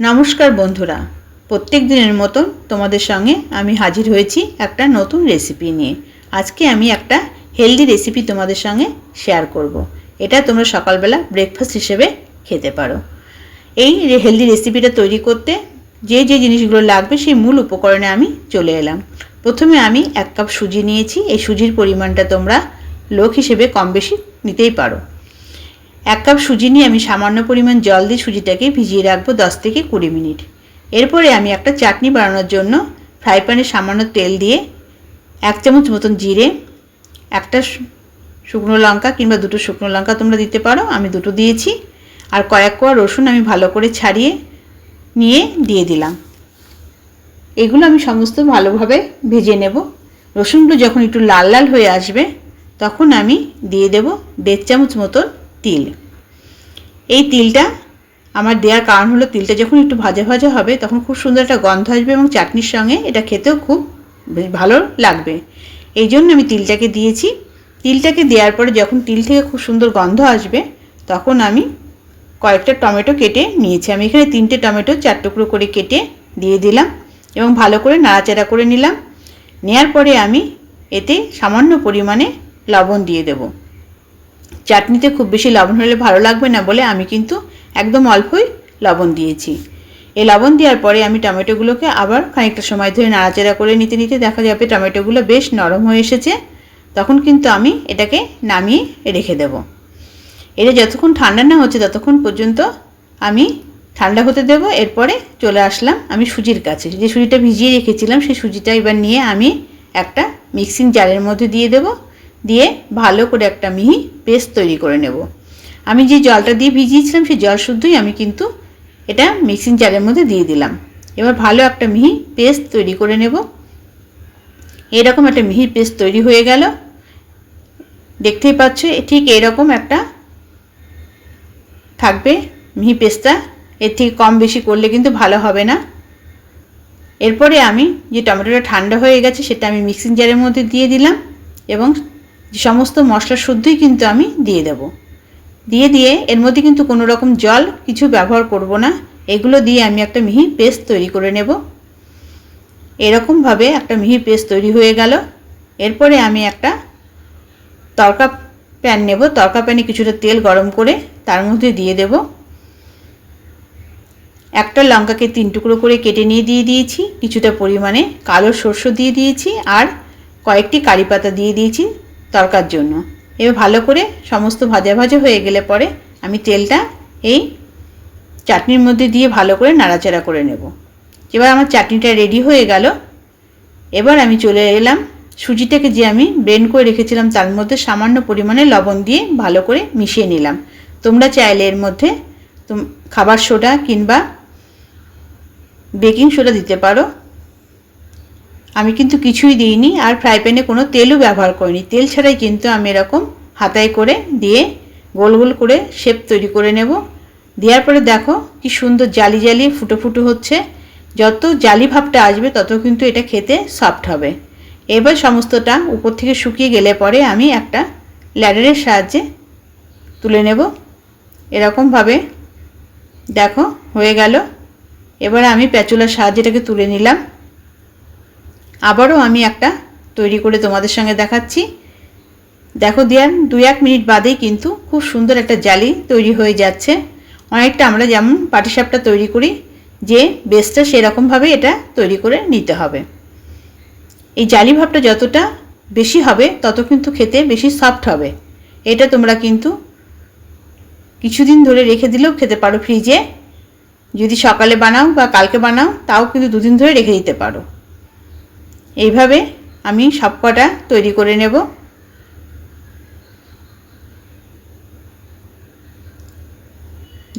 নমস্কার বন্ধুরা। প্রত্যেক দিনের মতন তোমাদের সঙ্গে আমি হাজির হয়েছি একটা নতুন রেসিপি নিয়ে। আজকে আমি একটা হেলদি রেসিপি তোমাদের সঙ্গে শেয়ার করব। এটা তোমরা সকালবেলা ব্রেকফাস্ট হিসেবে খেতে পারো। এই হেলদি রেসিপিটা তৈরি করতে যে যে জিনিসগুলো লাগবে সেই মূল উপকরণে আমি চলে এলাম। প্রথমে আমি এক কাপ সুজি নিয়েছি। এই সুজির পরিমাণটা তোমরা লোক হিসেবে কম বেশি নিতেই পারো। এক কাপ সুজি নিয়ে আমি সামান্য পরিমাণ জল দিয়ে সুজিটাকে ভিজিয়ে রাখব দশ থেকে কুড়ি মিনিট। এরপরে আমি একটা চাটনি বানানোর জন্য ফ্রাই প্যানে সামান্য তেল দিয়ে এক চামচ মতন জিরে, একটা শুকনো লঙ্কা কিংবা দুটো শুকনো লঙ্কা তোমরা দিতে পারো, আমি দুটো দিয়েছি। আর কয়েক কোয়া রসুন আমি ভালো করে ছাড়িয়ে নিয়ে দিয়ে দিলাম। এগুলো আমি সমস্ত ভালোভাবে ভেজে নেব। রসুনগুলো যখন একটু লাল লাল হয়ে আসবে, তখন আমি দিয়ে দেব দেড় চামচ মতন তিল। এই তিলটা, আমার দেওয়ার কারণ হলো তিলটা যখন একটু ভাজা ভাজা হবে, তখন খুব সুন্দর একটা গন্ধ আসবে এবং চাটনির সঙ্গে এটা খেতেও খুব বেশ ভালো লাগবে। এই জন্য আমি তিলটাকে দিয়েছি। তিলটাকে দেওয়ার পরে যখন তিল থেকে খুব সুন্দর গন্ধ আসবে, তখন আমি কয়েকটা টমেটো কেটে নিয়েছি। আমি এখানে তিনটে টমেটো চার টুকরো করে কেটে দিয়ে দিলাম এবং ভালো করে নাড়াচাড়া করে নিলাম। নেয়ার পরে আমি এতে সামান্য পরিমাণে লবণ দিয়ে দেবো। চাটনিতে খুব বেশি লবণ হলে ভালো লাগবে না বলে আমি কিন্তু একদম অল্পই লবণ দিয়েছি। এই লবণ দেওয়ার পরে আমি টমেটোগুলোকে আবার খানিকটা সময় ধরে নাড়াচাড়া করে নিতে নিতে দেখা যাবে টমেটোগুলো বেশ নরম হয়ে এসেছে। তখন কিন্তু আমি এটাকে নামিয়ে রেখে দেব। এটা যতক্ষণ ঠান্ডা না হচ্ছে ততক্ষণ পর্যন্ত আমি ঠান্ডা হতে দেব। এরপরে চলে আসলাম আমি সুজির কাছে। যে সুজিটা ভিজিয়ে রেখেছিলাম, সেই সুজিটা এবার নিয়ে আমি একটা মিক্সিং জারের মধ্যে দিয়ে দেবো। দিয়ে ভালো করে একটা মিহি পেস্ট তৈরি করে নেব। আমি যে জলটা দিয়ে ভিজিয়েছিলাম, সেই জল শুদ্ধই আমি কিন্তু এটা মিক্সিং জারের মধ্যে দিয়ে দিলাম। এবার ভালো একটা মিহি পেস্ট তৈরি করে নেব। এরকম একটা মিহি পেস্ট তৈরি হয়ে গেল। দেখতেই পাচ্ছ ঠিক এরকম একটা থাকবে মিহি পেস্টটা। এর থেকে কম বেশি করলে কিন্তু ভালো হবে না। এরপরে আমি যে টমেটোটা ঠান্ডা হয়ে গেছে, সেটা আমি মিক্সিং জারের মধ্যে দিয়ে দিলাম এবং সমস্ত মশলা শুদ্ধই কিন্তু আমি দিয়ে দেব। দিয়ে দিয়ে এর মধ্যে কিন্তু কোনো রকম জল কিছু ব্যবহার করব না। এগুলো দিয়ে আমি একটা মিহি পেস্ট তৈরি করে নেব। এরকমভাবে একটা মিহি পেস্ট তৈরি হয়ে গেল। এরপরে আমি একটা তরকা প্যান নেব। তরকা প্যানে কিছুটা তেল গরম করে তার মধ্যে দিয়ে দেব। একটা লঙ্কাকে তিন টুকরো করে কেটে নিয়ে দিয়ে দিয়েছি। কিছুটা পরিমাণে কালো সর্ষ দিয়ে দিয়েছি আর কয়েকটি কারি পাতা দিয়ে দিয়েছি। তরকার জন্য। এবার ভালো করে সমস্ত ভাজা ভাজা হয়ে গেলে পরে আমি তেলটা এই চাটনির মধ্যে দিয়ে ভালো করে নাড়াচাড়া করে নেব। এবার আমার চাটনিটা রেডি হয়ে গেল। এবার আমি চলে এলাম সুজিটাকে যে আমি ব্রেন্ড করে রেখেছিলাম তার মধ্যে সামান্য পরিমাণে লবণ দিয়ে ভালো করে মিশিয়ে নিলাম। তোমরা চাইলে এর মধ্যে খাবার সোডা কিংবা বেকিং সোডা দিতে পারো। আমি কিন্তু কিছুই দিইনি আর ফ্রাই প্যানে কোনো তেলও ব্যবহার করিনি। তেল ছাড়াই কিন্তু আমি এরকম হাতায় করে দিয়ে গোল গোল করে শেপ তৈরি করে নেব। দেওয়ার পরে দেখো কি সুন্দর জালি জালি ফুটো ফুটো হচ্ছে। যত জালি ভাবটা আসবে তত কিন্তু এটা খেতে সফট হবে। এবার সমস্তটা উপর থেকে শুকিয়ে গেলে পরে আমি একটা ল্যাডারের সাহায্যে তুলে নেব। এরকমভাবে দেখো হয়ে গেল। এবার আমি প্যাচুলার সাহায্যে এটাকে তুলে নিলাম। আবারও আমি একটা তৈরি করে তোমাদের সঙ্গে দেখাচ্ছি। দেখো দিয়ান দু এক মিনিট বাদেই কিন্তু খুব সুন্দর একটা জালি তৈরি হয়ে যাচ্ছে। অনেকটা আমরা যেমন পাটিসাপটা তৈরি করি, যে বেসটা সেরকমভাবে এটা তৈরি করে নিতে হবে। এই জালি ভাবটা যতটা বেশি হবে, তত কিন্তু খেতে বেশি সফট হবে। এটা তোমরা কিন্তু কিছুদিন ধরে রেখে দিলেও খেতে পারো ফ্রিজে যদি সকালে বানাও বা কালকে বানাও, তাও কিন্তু দুদিন ধরে রেখে দিতে পারো। এইভাবে আমি সবকটা তৈরি করে নেব।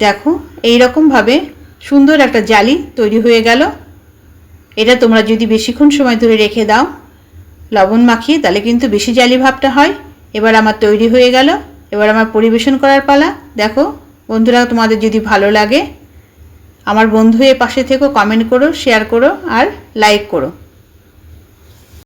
দেখো এই রকমভাবে সুন্দর একটা জালি তৈরি হয়ে গেল। এটা তোমরা যদি বেশিক্ষণ সময় ধরে রেখে দাও, লবণ মাখিয়ে তাহলে কিন্তু বেশি জালি ভাবটা হয়। এবার আমার তৈরি হয়ে গেল। এবার আমার পরিবেশন করার পালা। দেখো, বন্ধুরা, তোমাদের যদি ভালো লাগে, আমার বন্ধু এ পাশে থেকেও কমেন্ট করো শেয়ার করো, আর লাইক করো।